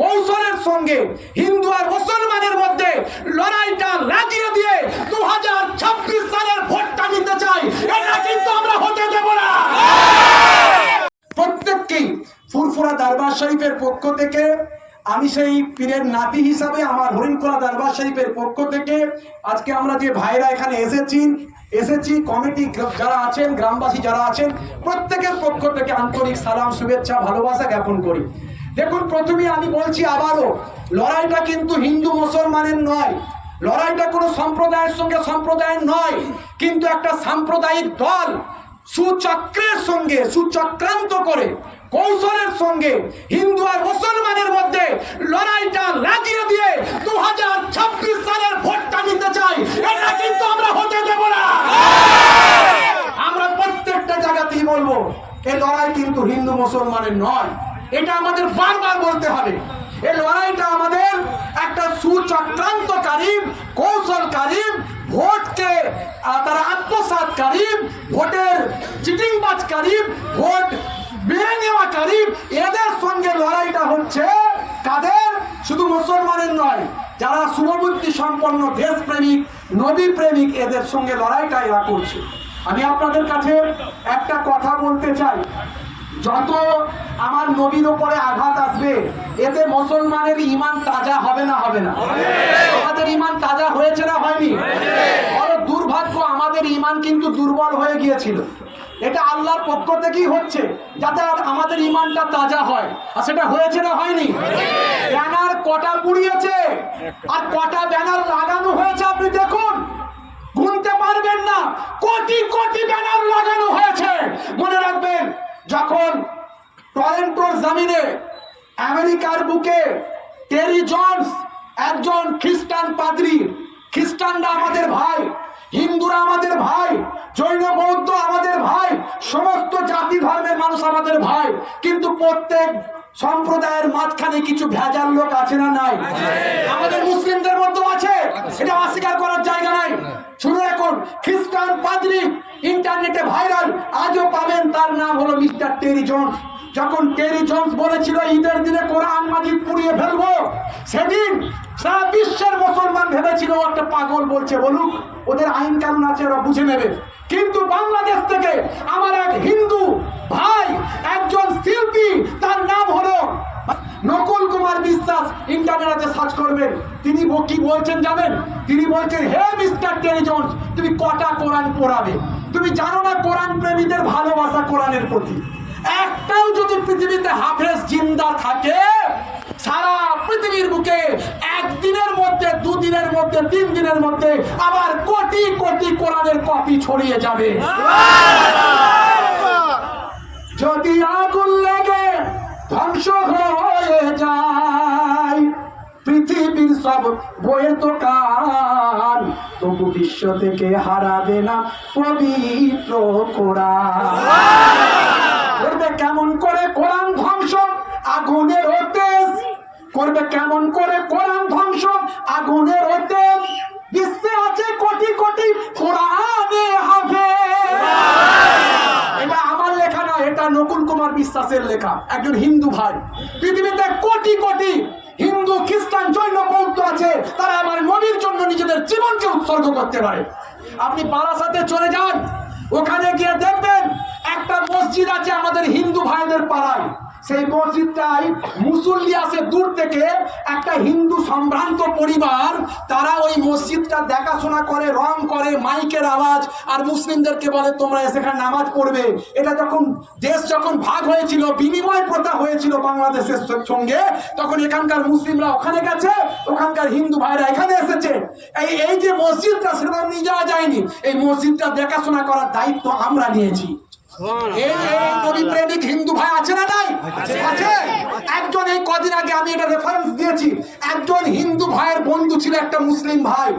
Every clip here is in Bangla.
কৌশলের সঙ্গে হিন্দু আর মুসলমানের মধ্যে লড়াইটা লাগিয়ে দিয়ে দু হাজার ছাব্বিশ সালের ভোটটা নিতে চাই। এটা কিন্তু আমরা হতে দেব না। প্রত্যেককেই ফুরফুরা দরবার শরীফের পক্ষ থেকে, আমি সেই পীরের নাতি হিসাবে আমার হরিণকোলা দরবার শরীফের পক্ষ থেকে, আজকে আমরা যে ভাইরা এখানে এসেছি এসেছি, কমিটি যারা আছেন, গ্রামবাসী যারা আছেন, প্রত্যেকের পক্ষ থেকে আন্তরিক সালাম, শুভেচ্ছা, ভালোবাসা জ্ঞাপন করি। দেখুন, প্রথমে আমি বলছি আবারও, লড়াইটা কিন্তু হিন্দু মুসলমানের নয়। লড়াইটা কোনো সম্প্রদায়ের সঙ্গে সম্প্রদায়ের নয়, কিন্তু একটা সাম্প্রদায়িক দল সুচক্রের সঙ্গে, সুচক্রান্ত করে, কৌশলের সঙ্গে হিন্দু আর মুসলমানের মধ্যে লড়াইটা লাগিয়ে দিয়ে দু হাজার ছাব্বিশ সালের ভোটটা নিতে চাই। এটা কিন্তু আমরা হতে দেব না। আমরা প্রত্যেকটা জায়গাতেই বলব এই লড়াই কিন্তু হিন্দু মুসলমানের নয়। এটা আমাদের বারবার বলতে হবে। এই লড়াইটা আমাদের একটা সুচক্রান্তকারী কৌশলকারী ভোটকে আহ, তারা আত্মসাতকারী ভোটের চিটিংবাজকারী ভোট বেড়ে নেওয়াকারী এদের সঙ্গে লড়াইটা হচ্ছে কাদের? শুধু মুসলমানের নয় যারা শুভবুদ্ধি সম্পন্ন দেশপ্রেমিক নবী প্রেমিক এদের সঙ্গে লড়াইটা এরা করছে। আমি আপনাদের কাছে একটা কথা বলতে চাই। যত আমার নবীর ওপরে আঘাত আসবে, এতে মুসলমানের ইমান তাজা হবে না হবে না। আমাদের ইমান তাজা হয়েছে না হয়নি? বড় দুর্ভাগ্য, আমাদের ইমান কিন্তু দুর্বল হয়ে গিয়েছিল। এটা আল্লাহর পক্ষ থেকেই হচ্ছে, যাতে আমাদের ইমানটা তাজা হয়। আর সেটা হয়েছে না হয়নি? ব্যানার কটা পুড়িয়েছে? আর কটা ব্যানার লাগানো হয়েছে আপনি দেখুন। গুনতে পারবেন না। কোটি কোটি ব্যানার লাগানো হয়েছে। মনে রাখবেন যখন টরেন্টোর জামিনে আমেরিকার বুকে টেরি জনস একজন খ্রিস্টান পাদ্রী, খ্রিস্টানরা আমাদের ভাই, হিন্দুরা আমাদের ভাই, জৈন, বৌদ্ধ আমাদের ভাই, সমস্ত জাতি ধর্মের মানুষ আমাদের ভাই, কিন্তু প্রত্যেক সম্প্রদায়ের মাঝখানে কিছু ভেজাল লোক আছে না নাই? আমাদের মুসলিমদের মধ্যেও আছে। এটা অস্বীকার করার জায়গা নাই। শুনে রাখুন, খ্রিস্টান পাদ্রী ইন্টারনেটে ভাইরাল, আজও পাবেন, তার নাম হলো মিস্টার টেরি জোন্স। যখন টেরি জোন্স বলেছিল, ঈদের দিনে কোরআন মাজিদ পুড়িয়ে ফেলব, সেদিন সারা বিশ্বের মুসলমান ভেবেছিল একটা পাগল বলছে, বলুক, ওদের আইন কানুন আছে, ওরা বুঝে নেবে। কিন্তু বাংলাদেশ থেকে আমার এক হিন্দু ভাই, একজন শিল্পী, তার নাম হলো নকুল কুমার বিশ্বাস। ইন্টারনেটে সার্চ করবেন। তিনি কি বলছেন জানেন? তিনি বলছেন, হে মিস্টার টেরি জোন্স, তুমি কটা কোরআন পড়াবে? তুমি জানো না কোরআন প্রেমীদের ভালোবাসা কোরআনের প্রতি? একটাও যদি পৃথিবীতে হাফেজ জিন্দা থাকে, সারা পৃথিবীর বুকে একদিনের মধ্যে, দুদিনের মধ্যে তিন দিনের মধ্যে আবার কোটি কোটি কোরআনের কপি ছড়িয়ে যাবে। যদি আগুন লেগে ধ্বংস হয়ে যায়, পৃথিবীর সব বইয়ের দোকান তবু বিশ্ব থেকে হারাবে না পবিত্র কোরআন। করবে কেমন করে কোরআন ধ্বংস? আগুনের হতে করবে কেমন করে কোরআন ধ্বংস? আগুনের তেজ বিশ্বাসের লেখা, একজন হিন্দু ভাই। পৃথিবীতে কোটি কোটি হিন্দু, খ্রিস্টান, জৈন, বৌদ্ধ আছে, তারা আমার নবীর জন্য নিজেদের জীবনকে উৎসর্গ করতে পারে। আপনি বারাসাতে চলে যান, ওখানে গিয়ে দেখবেন একটা মসজিদ আছে আমাদের হিন্দু ভাইদের পাড়ায়। সেই মসজিদটাই মুসল্লি আসে দূর থেকে, একটা হিন্দু সম্ভ্রান্ত পরিবার, তারা ওই মসজিদটা দেখাশোনা করে, রং করে, মাইকের আওয়াজ, আর মুসলিমদেরকে বলে, তোমরা সেখানে নামাজ পড়বে। এটা যখন দেশ যখন ভাগ হয়েছিল, বিনিময় প্রথা হয়েছিল বাংলাদেশের সঙ্গে, তখন এখানকার মুসলিমরা ওখানে গেছে, ওখানকার হিন্দু ভাইরা এখানে এসেছে। এই এই যে মসজিদটা সেটা নিয়ে যাওয়া যায়নি। এই মসজিদটা দেখাশোনা করার দায়িত্ব আমরা নিয়েছি। এই এই নবী প্রেমিক হিন্দু ভাই আছে না নাই? আছে। একজন এই কদিন আগে আমি এটা রেফারেন্স দিয়েছি। একজন হিন্দু ভাইয়ের বন্ধু ছিল একটা মুসলিম ভাই।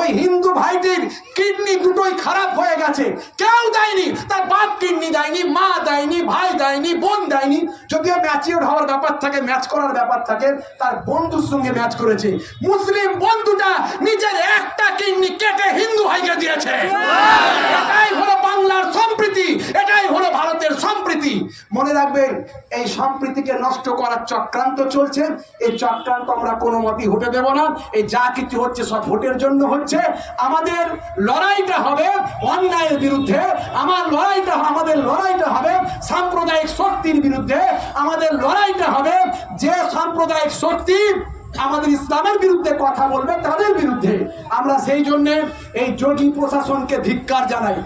ওই হিন্দু ভাইটির কিডনি দুটোই খারাপ হয়ে গেছে। কেউ দেয়নি। তার বাপ কিডনি দেয়নি মা দেয়নি ভাই দেয়নি বোন দেয়নি। যদিও ম্যাচিওর হওয়ার ব্যাপার থাকে ম্যাচ করার ব্যাপার থাকে তার বন্ধুর সঙ্গে ম্যাচ করেছে। মুসলিম বন্ধুটা নিজের একটা কিডনি কেটে হিন্দু ভাইকে দিয়েছে এটাই হলো বাংলার সম্প্রীতি এটাই হলো ভারতের সম্প্রীতি মনে রাখবেন। এই সম্প্রীতিকে নষ্ট করার চক্রান্ত চলছে। এই চক্রান্ত আমরা কোনো মতেই হতে দেব না। এই যা কিছু হচ্ছে সব ভোটের জন্য হচ্ছে। আমাদের লড়াইটা হবে অন্যায়ের বিরুদ্ধে। আমার লড়াইটা আমাদের লড়াইটা হবে সাম্প্রদায়িক শক্তির বিরুদ্ধে। আমাদের লড়াইটা হবে যে সাম্প্রদায়িক শক্তি আমাদের ইসলামের বিরুদ্ধে কথা বলবে তাদের বিরুদ্ধে। আমরা সেই জন্য এই যোগী প্রশাসনকে ধিক্কার জানাই।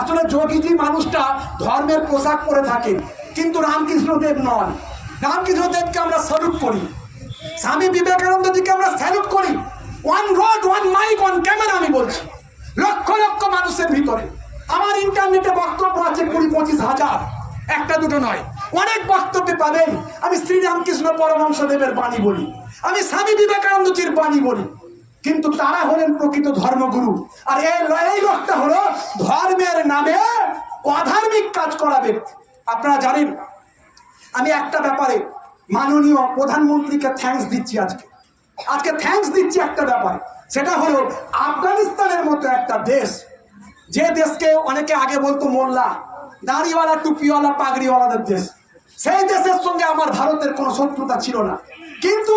আসলে যোগীজি মানুষটা ধর্মের পোশাক পরে থাকে। কিন্তু রামকৃষ্ণদেব নন। রামকৃষ্ণদেবকে আমরা স্যালুট করি। স্বামী বিবেকানন্দজিকে আমরা স্যালুট করি। One rod one mike one camera আমি বলছি। লক্ষ লক্ষ মানুষের ভিতরে। আমার ইন্টারনেটে বক্তব্য আছে কুড়ি পঁচিশ হাজার। একটা দুটো নয়। অনেক বক্তব্যে পাবেন। আমি শ্রীরামকৃষ্ণ পরমহংসদেবের বাণী বলি। আমি স্বামী বিবেকানন্দজির বাণী বলি। কিন্তু তারা হলেন প্রকৃত ধর্মগুরু। আর এই লোকটা হলো ধর্মের নামে অধার্মিক কাজ করা ব্যক্তি আপনারা জানেন, আমি একটা ব্যাপারে মাননীয় প্রধানমন্ত্রীকে থ্যাঙ্কস দিচ্ছি আজকে। আজকে থ্যাঙ্কস দিচ্ছি একটা ব্যাপারে। সেটা হলো, আফগানিস্তানের মতো একটা দেশ, যে দেশকে অনেকে আগে বলতো মোল্লা, দাড়িওয়ালা, টুপিওয়ালা, পাগড়িওয়ালাদের দেশ, সেই দেশের সঙ্গে আমার ভারতের কোনো শত্রুতা ছিল না। কিন্তু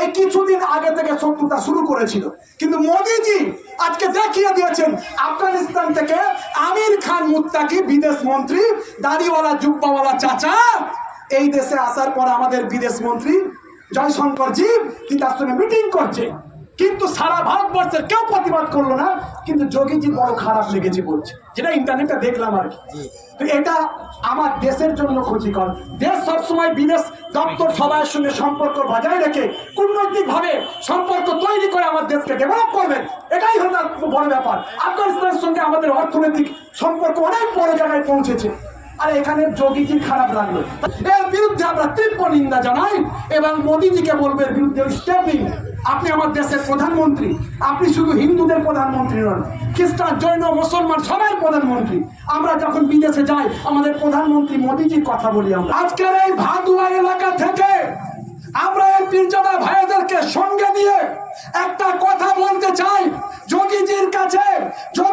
এই কিছুদিন আগে থেকে শত্রুতা শুরু করেছিল। কিন্তু মোদিজি আজকে দেখিয়ে দিয়েছেন, আফগানিস্তান থেকে আমির খান মুত্তাকি বিদেশ মন্ত্রী, দাড়িওয়ালা, জুব্বাওয়ালা চাচা, এই দেশে আসার পর আমাদের বিদেশ মন্ত্রী জয়শঙ্করজি তিনি তার সঙ্গে মিটিং করছে। কিন্তু সারা ভারতবর্ষের কেউ প্রতিবাদ করল না কিন্তু যোগীজি বড় খারাপ লেগেছে বলছে। যেটা ইন্টারনেটে দেখলাম আর কি। তো এটা আমার দেশের জন্য ক্ষতিকর। দেশ সবসময় বিদেশ দপ্তর সবার সঙ্গে সম্পর্ক বজায় রেখে কূটনৈতিকভাবে সম্পর্ক তৈরি করে আমার দেশকে ডেভেলপ করবেন এটাই হলো তার বড় ব্যাপার। আফগানিস্তানের সঙ্গে আমাদের অর্থনৈতিক সম্পর্ক অনেক বড় জায়গায় পৌঁছেছে। আর এখানে যোগীজি খারাপ লাগল। এর বিরুদ্ধে আমরা তীব্র নিন্দা জানাই এবং মোদীজিকে বলব এর বিরুদ্ধে স্টেপ নিন আপনি আমার দেশের প্রধানমন্ত্রী। আপনি শুধু হিন্দুদের প্রধানমন্ত্রী নন, খ্রিস্টান, জৈন, মুসলমান, সবাই প্রধানমন্ত্রী। আমরা যখন বিদেশে যাই, আমাদের প্রধানমন্ত্রী মোদীজির কথা বলি আমরা। আজকের এই ভাদুয়া এলাকা থেকে আমরা এই পীরজাদা ভাইদেরকে সঙ্গে নিয়ে একটা কথা বলতে চাই। যোগীজির কাছে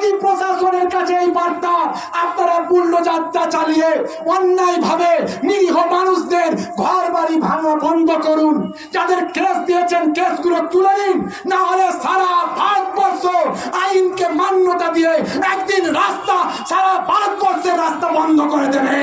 যোগী প্রশাসনের কাছে এই বার্তা, আপনারা পূর্ণ যাত্রা চালিয়ে অন্যায় ভাবে নিরীহ মানুষদের ঘর বাড়ি ভাঙা বন্ধ করুন। যাদের কেস দিয়েছেন কেসগুলো তুলে নিন না হলে সারা ভারতবর্ষ আইনকে মান্যতা দিয়ে একদিন রাস্তা, সারা ভারতবর্ষের রাস্তা বন্ধ করে দেবে।